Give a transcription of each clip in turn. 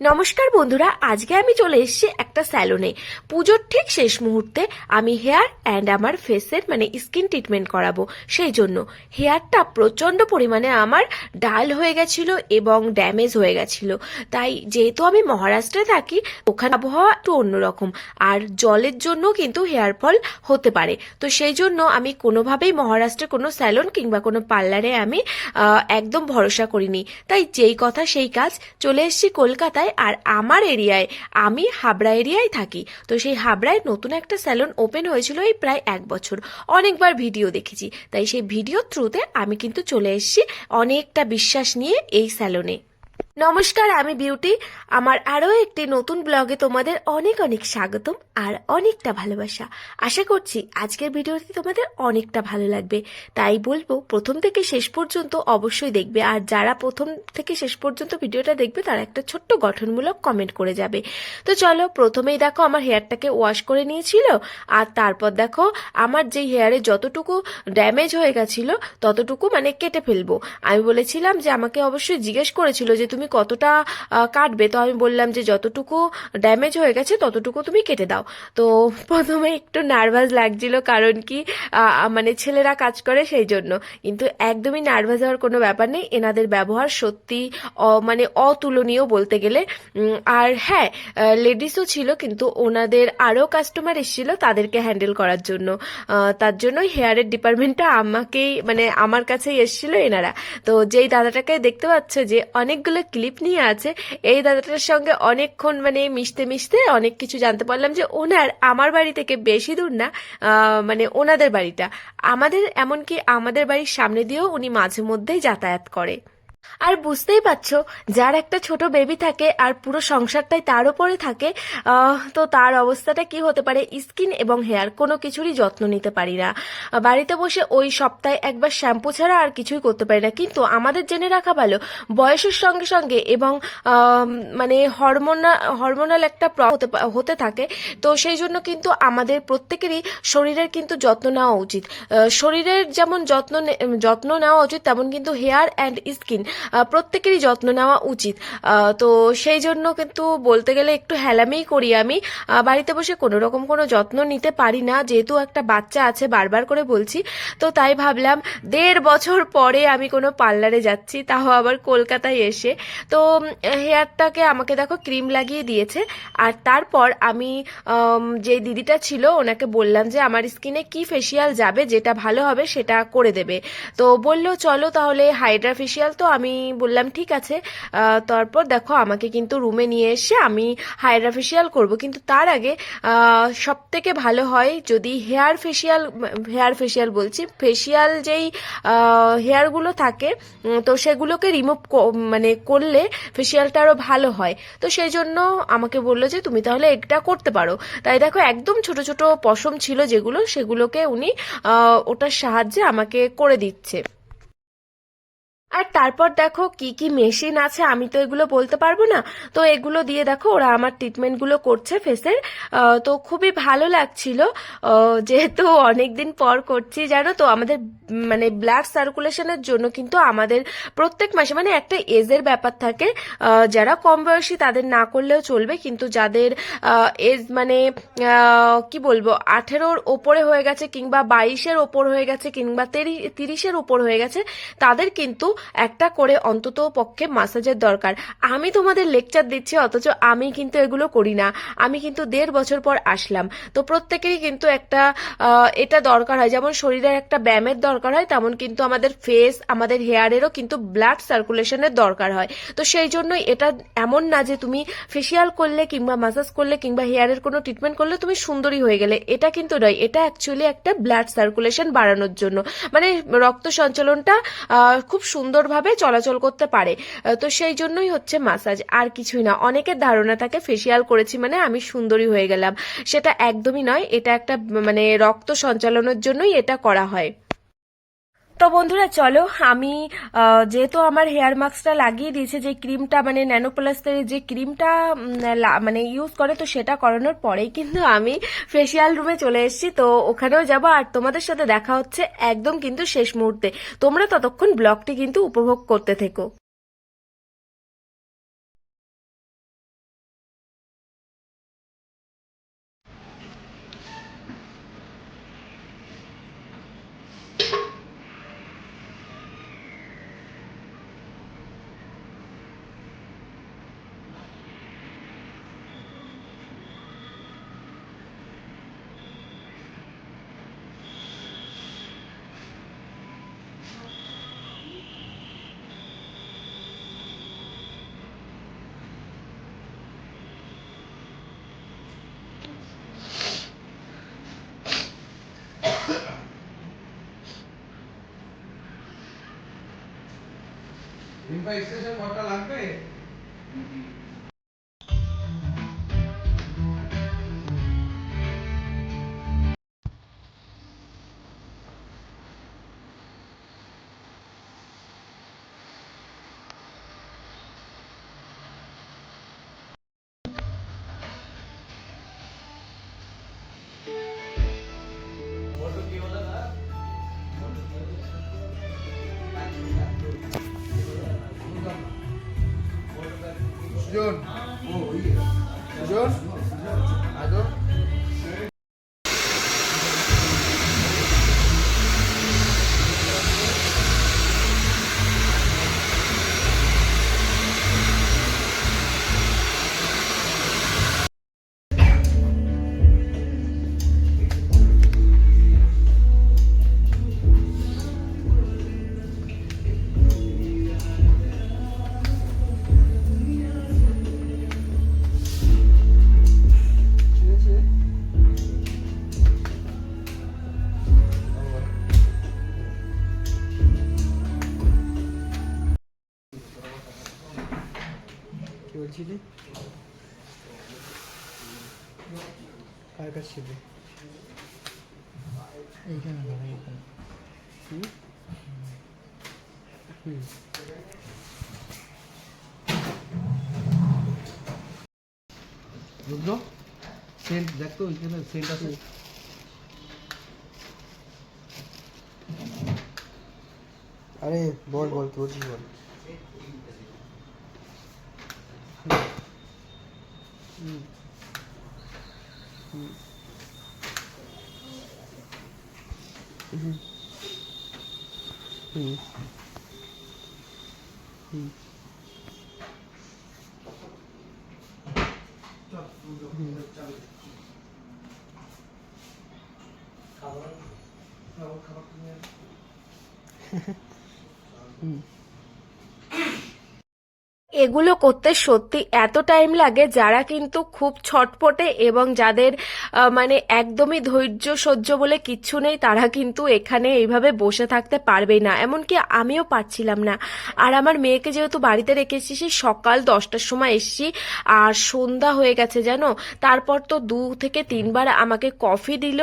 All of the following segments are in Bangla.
নমস্কার বন্ধুরা, আজকে আমি চলে এসেছি একটা স্যালনে। পুজোর ঠিক শেষ মুহূর্তে আমি হেয়ার অ্যান্ড আমার ফেসের মানে স্কিন ট্রিটমেন্ট করাবো। সেই জন্য হেয়ারটা প্রচণ্ড পরিমাণে আমার ডাল হয়ে গেছিল এবং ড্যামেজ হয়ে গেছিল। তাই যেহেতু আমি মহারাষ্ট্রে থাকি, ওখানে আবহাওয়া একটু অন্যরকম আর জলের জন্য কিন্তু হেয়ার ফল হতে পারে। তো সেই জন্য আমি কোনোভাবেই মহারাষ্ট্রে কোনো স্যালন কিংবা কোনো পার্লারে আমি একদম ভরসা করিনি। তাই যেই কথা সেই কাজ, চলে এসেছি কলকাতায় আর আমার এরিয়ায়, আমি হাবড়া এরিয়ায় থাকি। তো সেই হাবড়ায় নতুন একটা স্যালন ওপেন হয়েছিল এই প্রায় এক বছর। অনেকবার ভিডিও দেখেছি। তাই সেই ভিডিও থ্রুতে আমি কিন্তু চলে এসেছি অনেকটা বিশ্বাস নিয়ে এই স্যালনে নমস্কার, আমি বিউটি। আমার আরও একটি নতুন ব্লগে তোমাদের অনেক অনেক স্বাগতম আর অনেকটা ভালোবাসা। আশা করছি আজকের ভিডিওটি তোমাদের অনেকটা ভালো লাগবে। তাই বলব, প্রথম থেকে শেষ পর্যন্ত অবশ্যই দেখবে। আর যারা প্রথম থেকে শেষ পর্যন্ত ভিডিওটা দেখবে, তারা একটা ছোট্ট গঠনমূলক কমেন্ট করে যাবে। তো চলো, প্রথমেই দেখো, আমার হেয়ারটাকে ওয়াশ করে নিয়েছিল। আর তারপর দেখো, আমার যে হেয়ারে যতটুকু ড্যামেজ হয়ে গেছিল, ততটুকু মানে কেটে ফেলব। আমি বলেছিলাম যে, আমাকে অবশ্যই জিজ্ঞেস করেছিল যে, তুমি কতটা কাটবে? তো আমি বললাম যে যতটুকু ড্যামেজ হয়ে গেছে, ততটুকু তুমি কেটে দাও। তো প্রথমে একটু নার্ভাস লাগছিল কারণ কি মানে ছেলেরা কাজ করে সেই জন্য। কিন্তু একদমই নার্ভাস হওয়ার কোনো ব্যাপার নেই। এনাদের ব্যবহার সত্যি মানে অতুলনীয় বলতে গেলে। আর হ্যাঁ লেডিসও ছিল, কিন্তু ওনাদের আরও কাস্টমার এসেছিল তাদেরকে হ্যান্ডেল করার জন্য। তার জন্যই হেয়ারের ডিপার্টমেন্টটা আমাকেই মানে আমার কাছেই এসেছিল এনারা। তো যেই দাদাটাকে দেখতে পাচ্ছে যে অনেকগুলো ক্লিপ নিয়ে আছে। এই দাদাটার সঙ্গে অনেকক্ষণ মানে মিশতে মিশতে অনেক কিছু জানতে পারলাম যে ওনার আমার বাড়ি থেকে বেশি দূর না মানে ওনাদের বাড়িটা। আমাদের, এমনকি আমাদের বাড়ির সামনে দিয়েও উনি মাঝে মধ্যেই যাতায়াত করে। আর বুঝতেই পারছ, যার একটা ছোট বেবি থাকে আর পুরো সংসারটাই তার উপরে থাকে তো তার অবস্থাটা কি হতে পারে? স্কিন এবং হেয়ার কোনো কিছুরই যত্ন নিতে পারি না। বাড়িতে বসে ওই সপ্তাহে একবার শ্যাম্পু ছাড়া আর কিছুই করতে পারি না। কিন্তু আমাদের জেনে রাখা ভালো, বয়সের সঙ্গে সঙ্গে এবং মানে হরমোনা হরমোনাল একটা হতে থাকে। তো সেই জন্য কিন্তু আমাদের প্রত্যেকেরই শরীরের কিন্তু যত্ন নেওয়া উচিত। শরীরের যেমন যত্ন যত্ন নেওয়া উচিত, তেমন কিন্তু হেয়ার অ্যান্ড স্কিন প্রত্যেকেরই যত্ন নেওয়া উচিত। তো সেই জন্য কিন্তু বলতে গেলে একটু হেলামেই করি আমি। বাড়িতে বসে কোনো রকম কোনো যত্ন নিতে পারি না। যেহেতু একটা বাচ্চা আছে, বারবার করে বলছি, তো তাই ভাবলাম দেড় বছর পরে আমি কোনো পার্লারে যাচ্ছি, তাও আবার কলকাতায় এসে। তো হেয়ারটাকে আমাকে দেখো ক্রিম লাগিয়ে দিয়েছে। আর তারপর আমি যে দিদিটা ছিল, ওনাকে বললাম যে আমার স্কিনে কি ফেসিয়াল যাবে, যেটা ভালো হবে সেটা করে দেবে। তো বলল, চলো তাহলে হাইড্রা ফেসিয়াল তো আমি বললাম, ঠিক আছে। তারপর দেখো আমাকে কিন্তু রুমে নিয়ে এসে আমি হাইড্রা ফেসিয়াল করব। কিন্তু তার আগে সব থেকে ভালো হয় যদি হেয়ার ফেসিয়াল হেয়ার ফেসিয়াল বলছি ফেসিয়াল যেই হেয়ারগুলো থাকে তো সেগুলোকে রিমুভ মানে করলে ফেসিয়ালটা আরও ভালো হয়। তো সেই জন্য আমাকে বলল যে, তুমি তাহলে এটা করতে পারো। তাই দেখো একদম ছোট ছোট পশম ছিল যেগুলো, সেগুলোকে উনি ওটার সাহায্যে আমাকে করে দিচ্ছে। আর তারপর দেখো কি কি মেশিন আছে, আমি তো এগুলো বলতে পারব না। তো এগুলো দিয়ে দেখো ওরা আমার ট্রিটমেন্টগুলো করছে ফেসের তো খুবই ভালো লাগছিল। যেহেতু অনেকদিন পর করছি, জানো তো, আমাদের মানে ব্লাড সার্কুলেশনের জন্য কিন্তু আমাদের প্রত্যেক মাসে মানে একটা এজের ব্যাপার থাকে। যারা কম বয়সী তাদের না করলেও চলবে, কিন্তু যাদের এজ মানে কি বলব, আঠেরোর ওপরে হয়ে গেছে কিংবা বাইশের ওপর হয়ে গেছে কিংবা তেরি- তিরিশের ওপর হয়ে গেছে, তাদের কিন্তু একটা করে অন্তত পক্ষে মাসাজের দরকার। আমি তোমাদের লেকচার দিচ্ছি, অথচ আমি কিন্তু এগুলো করি না। আমি কিন্তু দেড় বছর পর আসলাম। তো প্রত্যেকেরই কিন্তু একটা এটা দরকার হয়। যেমন শরীরের একটা ব্যায়ামের দরকার হয়, তেমন কিন্তু আমাদের ফেস আমাদের হেয়ারেরও কিন্তু ব্লাড সার্কুলেশনের দরকার হয়। তো সেই জন্যই এটা এমন না যে তুমি ফেসিয়াল করলে কিংবা মাসাজ করলে কিংবা হেয়ারের কোনো ট্রিটমেন্ট করলে তুমি সুন্দরী হয়ে গেলে। এটা কিন্তু নয়, এটা অ্যাকচুয়ালি একটা ব্লাড সার্কুলেশন বাড়ানোর জন্য। মানে রক্ত সঞ্চালনটা খুব খুব সুন্দরভাবে চলাচল করতে পারে। তো সেই জন্যই হচ্ছে মাসাজ আর কিছুই না। অনেকের ধারণা থাকে ফেসিয়াল করেছি মানে আমি সুন্দরী হয়ে গেলাম। সেটা একদমই নয়। এটা একটা মানে রক্ত সঞ্চালনের জন্যই এটা করা হয়। তো বন্ধুরা, চলো আমি যেহেতু আমার হেয়ার মাস্কটা লাগিয়ে দিয়েছে, যে ক্রিমটা মানে ন্যানোপ্লাস্টের যে ক্রিমটা মানে ইউজ করে, তো সেটা করানোর পরেই কিন্তু আমি ফেসিয়াল রুমে চলে এসেছি। তো ওখানেও যাব, আর তোমাদের সাথে দেখা হচ্ছে একদম কিন্তু শেষ মুহূর্তে। তোমরা ততক্ষণ ব্লগটি কিন্তু উপভোগ করতে থেকো। বা এক্সটেনশন কটা লাগবে? বলছিলি কার কাছ ছিল এইখানে দাঁড়া এইখানে। হুম? রুদ্র সেন্ট দেখ তো ওইখানে সেন্ট আছে। আরে বল বল তোর কি বল? হুম হুম হুম হুম হুম হুম এগুলো করতে সত্যি এত টাইম লাগে যারা কিন্তু খুব ছটপটে এবং যাদের মানে একদমই ধৈর্য সহ্য বলে কিচ্ছু নেই, তারা কিন্তু এখানে এইভাবে বসে থাকতে পারবেই না। এমনকি আমিও পারছিলাম না। আর আমার মেয়েকে যেহেতু বাড়িতে রেখেছি, সেই সকাল দশটার সময় এসেছি আর সন্ধ্যা হয়ে গেছে জানো? তারপর তো দু থেকে তিনবার আমাকে কফি দিল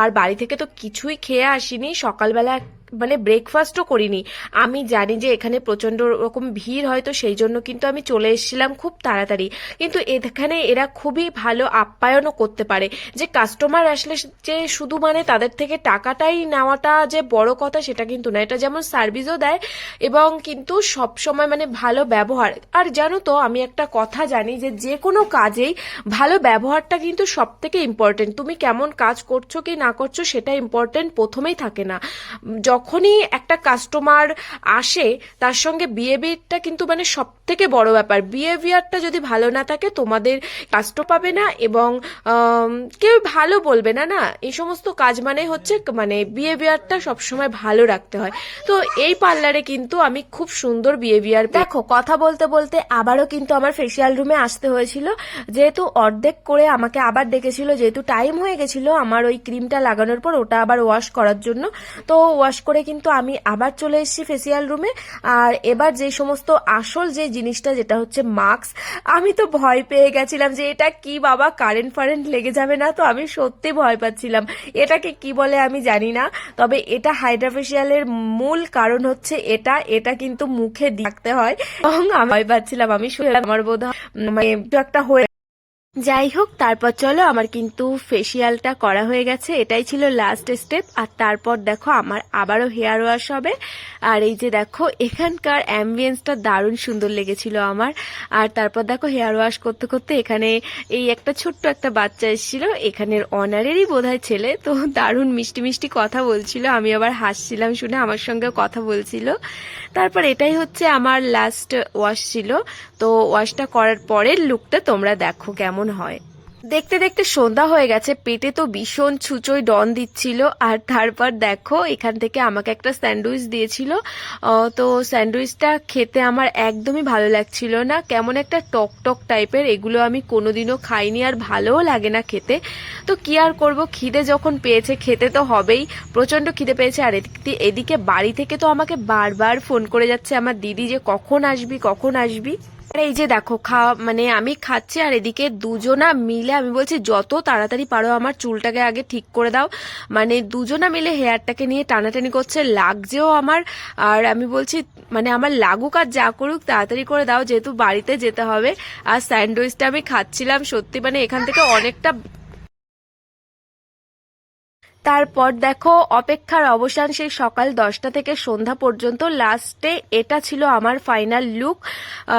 আর বাড়ি থেকে তো কিছুই খেয়ে আসিনি। সকালবেলা মানে ব্রেকফাস্টও করিনি। আমি জানি যে এখানে প্রচণ্ড রকম ভিড় হয়, তো সেই জন্য কিন্তু আমি চলে এসেছিলাম খুব তাড়াতাড়ি। কিন্তু এখানে এরা খুবই ভালো আপ্যায়নও করতে পারে। যে কাস্টমার আসলে যে শুধু মানে তাদের থেকে টাকাটাই নেওয়াটা যে বড় কথা সেটা কিন্তু না। এটা যেমন সার্ভিসও দেয় এবং কিন্তু সব সময় মানে ভালো ব্যবহার। আর জানো তো, আমি একটা কথা জানি যে যে কোনো কাজেই ভালো ব্যবহারটা কিন্তু সব থেকে ইম্পর্টেন্ট তুমি কেমন কাজ করছ কি না করছ সেটা ইম্পর্টেন্ট প্রথমেই থাকে না। যখনই একটা কাস্টমার আসে, তার সঙ্গে বিহেভিয়ারটা কিন্তু মানে সব থেকে বড় ব্যাপার। বিহেভিয়ারটা যদি ভালো না থাকে, তোমাদের কাস্ট পাবে না এবং কেউ ভালো বলবে না না? এই সমস্ত কাজ মানে হচ্ছে মানে বিহেভিয়ারটা সবসময় ভালো রাখতে হয়। তো এই পার্লারে কিন্তু আমি খুব সুন্দর বিহেভিয়ার দেখো, কথা বলতে বলতে আবারও কিন্তু আমার ফেসিয়াল রুমে আসতে হয়েছিল। যেহেতু অর্ধেক করে আমাকে আবার ডেকেছিল, যেহেতু টাইম হয়ে গেছিল আমার ওই ক্রিমটা লাগানোর পর, ওটা আবার ওয়াশ করার জন্য। তো ওয়াশ করে কিন্তু আমি আবার চলে এসেছি ফেসিয়াল রুমে আর এবার যে সমস্ত আসল যে জিনিসটা, যেটা হচ্ছে মাস্ক আমি তো ভয় পেয়ে গেছিলাম যে এটা কি বাবা কারেন্ট ফারেন্ট লেগে যাবে না তো আমি সত্যি ভয় পাচ্ছিলাম। এটাকে কি বলে আমি জানি না, তবে এটা হাইড্রা ফেসিয়ালের মূল কারণ হচ্ছে এটা এটা কিন্তু মুখে রাখতে হয়। এবং আমি ভয় পাচ্ছিলাম, আমি শুয়ে আমার বোধ হয় মানে একটা হয়ে যাই হোক, তারপর চলো, আমার কিন্তু ফেসিয়ালটা করা হয়ে গেছে। এটাই ছিল লাস্ট স্টেপ আর তারপর দেখো, আমার আবারও হেয়ার ওয়াশ হবে। আর এই যে দেখো, এখানকার অ্যাম্বিয়েন্সটা দারুণ সুন্দর লেগেছিল আমার। আর তারপর দেখো হেয়ার ওয়াশ করতে করতে এখানে এই একটা ছোট্ট একটা বাচ্চা এসেছিল। এখানের অনারেরই বোধহয় ছেলে। তো দারুণ মিষ্টি মিষ্টি কথা বলছিল। আমি আবার হাসছিলাম শুনে আমার সঙ্গে কথা বলছিল। তারপর এটাই হচ্ছে আমার লাস্ট ওয়াশ ছিল। তো ওয়াশটা করার পরের লুকটা তোমরা দেখো কেমন হয়। দেখতে দেখতে সন্ধ্যা হয়ে গেছে, পেটে তো ভীষণ ছুচোই ডন দিচ্ছিল, আর তারপর দেখো, এখান থেকে আমাকে একটা স্যান্ডউইচ দিয়েছিল। তো স্যান্ডউইচটা খেতে আমার একদমই ভালো লাগছিল না, কেমন একটা টক টক টাইপের, এগুলো আমি কোনোদিনও খাইনি আর ভালোও লাগে না খেতে। তো কি আর করব, খিদে যখন পেয়েছে, খেতে তো হবেই প্রচণ্ড খিদে পেয়েছে, আর এদিকে বাড়ি থেকে তো আমাকে বারবার ফোন করে যাচ্ছে, আমার দিদি যে কখন আসবি কখন আসবি? আর এই যে দেখো খাওয়া মানে আমি খাচ্ছি আর এদিকে দুজনা মিলে, আমি বলছি, যত তাড়াতাড়ি পারো আমার চুলটাকে আগে ঠিক করে দাও। মানে দুজনা মিলে হেয়ারটাকে নিয়ে টানাটানি করছে, লাগছেও আমার। আর আমি বলছি মানে আমার লাগুক আর যা করুক, তাড়াতাড়ি করে দাও, যেহেতু বাড়িতে যেতে হবে। আর স্যান্ডউইচটা আমি খাচ্ছিলাম, সত্যি মানে এখান থেকে অনেকটা তারপর দেখো, অপেক্ষার অবসান সেই সকাল দশটা থেকে সন্ধ্যা পর্যন্ত। লাস্টে এটা ছিল আমার ফাইনাল লুক।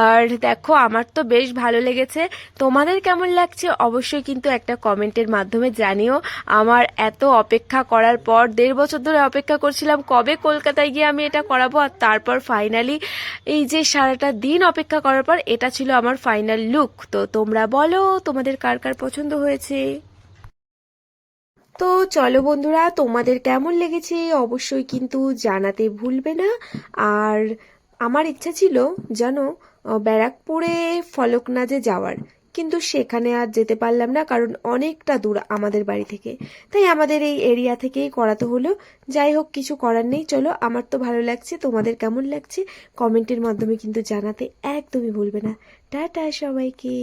আর দেখো, আমার তো বেশ ভালো লেগেছে। তোমাদের কেমন লাগছে অবশ্যই কিন্তু একটা কমেন্টের মাধ্যমে জানিও। আমার এত অপেক্ষা করার পর, দেড় বছর ধরে অপেক্ষা করছিলাম কবে কলকাতায় গিয়ে আমি এটা করাবো। আর তারপর ফাইনালি এই যে সারাটা দিন অপেক্ষা করার পর, এটা ছিল আমার ফাইনাল লুক তো তোমরা বলো, তোমাদের কার কার পছন্দ হয়েছে? তো চলো বন্ধুরা তোমাদের কেমন লেগেছে অবশ্যই কিন্তু জানাতে ভুলবে না। আর আমার ইচ্ছা ছিল আহ, ব্যারাকপুরে ফলকনাজে যাওয়ার। কিন্তু সেখানে আর যেতে পারলাম না কারণ অনেকটা দূর আমাদের বাড়ি থেকে। তাই আমাদের এই এরিয়া থেকেই করাতে হলো। যাই হোক কিছু করার নেই। চলো আমার তো ভালো লাগছে। তোমাদের কেমন লাগছে? কমেন্টের মাধ্যমে কিন্তু জানাতে একদমই ভুলবে না। টাটা সবাইকে।